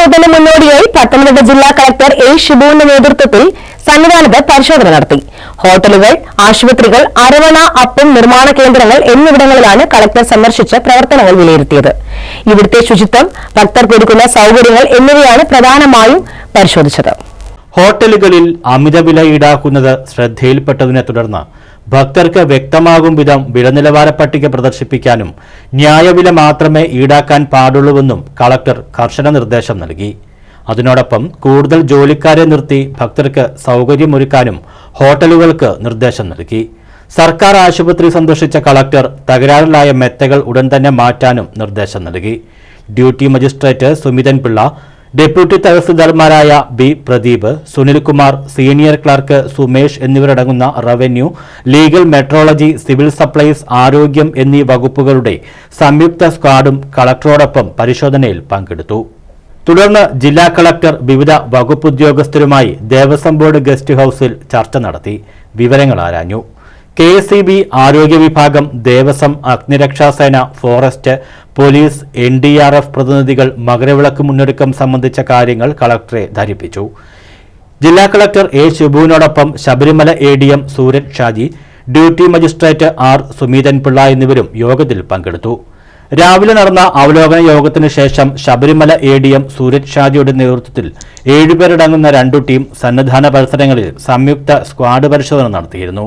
ഉത്സവത്തിന് മുന്നോടിയായി പത്തനംതിട്ട ജില്ലാ കളക്ടർ എ ഷിബുവിന്റെ നേതൃത്വത്തിൽ സന്നിധാനത്ത് പരിശോധന നടത്തി. ഹോട്ടലുകൾ ആശുപത്രികൾ അരവണ അപ്പം നിർമ്മാണ കേന്ദ്രങ്ങൾ എന്നിവിടങ്ങളിലാണ് കളക്ടർ സന്ദർശിച്ച് പ്രവർത്തനങ്ങൾ വിലയിരുത്തിയത്. ഇവിടുത്തെ ശുചിത്വം ഭക്തർക്ക് ഒരുക്കുന്ന സൌകര്യങ്ങൾ എന്നിവയാണ് പ്രധാനമായും പരിശോധിച്ചത്. ഹോട്ടലുകളിൽ അമിതവില ഈടാക്കുന്നത് ശ്രദ്ധയിൽപ്പെട്ടതിനെ തുടർന്ന് ഭക്തർക്ക് വ്യക്തമാകും വിധം വിലനിലവാര പട്ടിക പ്രദർശിപ്പിക്കാനും ന്യായവില മാത്രമേ ഈടാക്കാൻ പാടുള്ളൂവെന്നും കളക്ടർ കർശന നിർദ്ദേശം നൽകി. അതിനോടൊപ്പം കൂടുതൽ ജോലിക്കാരെ നിർത്തി ഭക്തർക്ക് സൗകര്യമൊരുക്കാനും ഹോട്ടലുകൾക്ക് നിർദ്ദേശം നൽകി. സർക്കാർ ആശുപത്രി സന്ദർശിച്ച കളക്ടർ തകരാറിലായ മെത്തകൾ ഉടൻ തന്നെ മാറ്റാനും നിർദ്ദേശം നൽകി. Duty magistrate Sumithan Pillai deputy തഹസിൽദാർമാരായ B Pradeep Sunilkumar senior clerk Sumesh എന്നിവരടങ്ങുന്ന revenue legal metrology civil supplies ആരോഗ്യം എന്നീ വകുപ്പുകളുടെ സംയുക്ത സ്ക്വാഡും കളക്ടറോടൊപ്പം പരിശോധനയിൽ പങ്കെടുത്തു. തുടർന്ന് ജില്ലാ കളക്ടർ വിവിധ വകുപ്പ് ഉദ്യോഗസ്ഥരുമായി ദേവസ്വം ബോർഡ് ഗസ്റ്റ് ഹൌസിൽ ചർച്ച നടത്തി. വിവരങ്ങൾ ആരാഞ്ഞു. കെ എസ് ഇ ബി ആരോഗ്യ വിഭാഗം Devaswom അഗ്നിരക്ഷാസേന forest police N D R F പ്രതിനിധികൾ മകരവിളക്ക് മുന്നൊരുക്കം സംബന്ധിച്ച കാര്യങ്ങൾ കളക്ടറെ ധരിപ്പിച്ചു. ജില്ലാ collector A ശിബുവിനോടൊപ്പം Sabarimala A D M Sooraj Shaji duty magistrate R Sumithan Pillai എന്നിവരും യോഗത്തിൽ പങ്കെടുത്തു. രാവിലെ നടന്ന അവലോകന യോഗത്തിന് ശേഷം Sabarimala A D M Sooraj ഷാജിയുടെ നേതൃത്വത്തിൽ ഏഴുപേരടങ്ങുന്ന രണ്ടു ടീം സന്നദ്ധാന പരിസരങ്ങളിൽ സംയുക്ത സ്ക്വാഡ് പരിശോധന നടത്തിയിരുന്നു.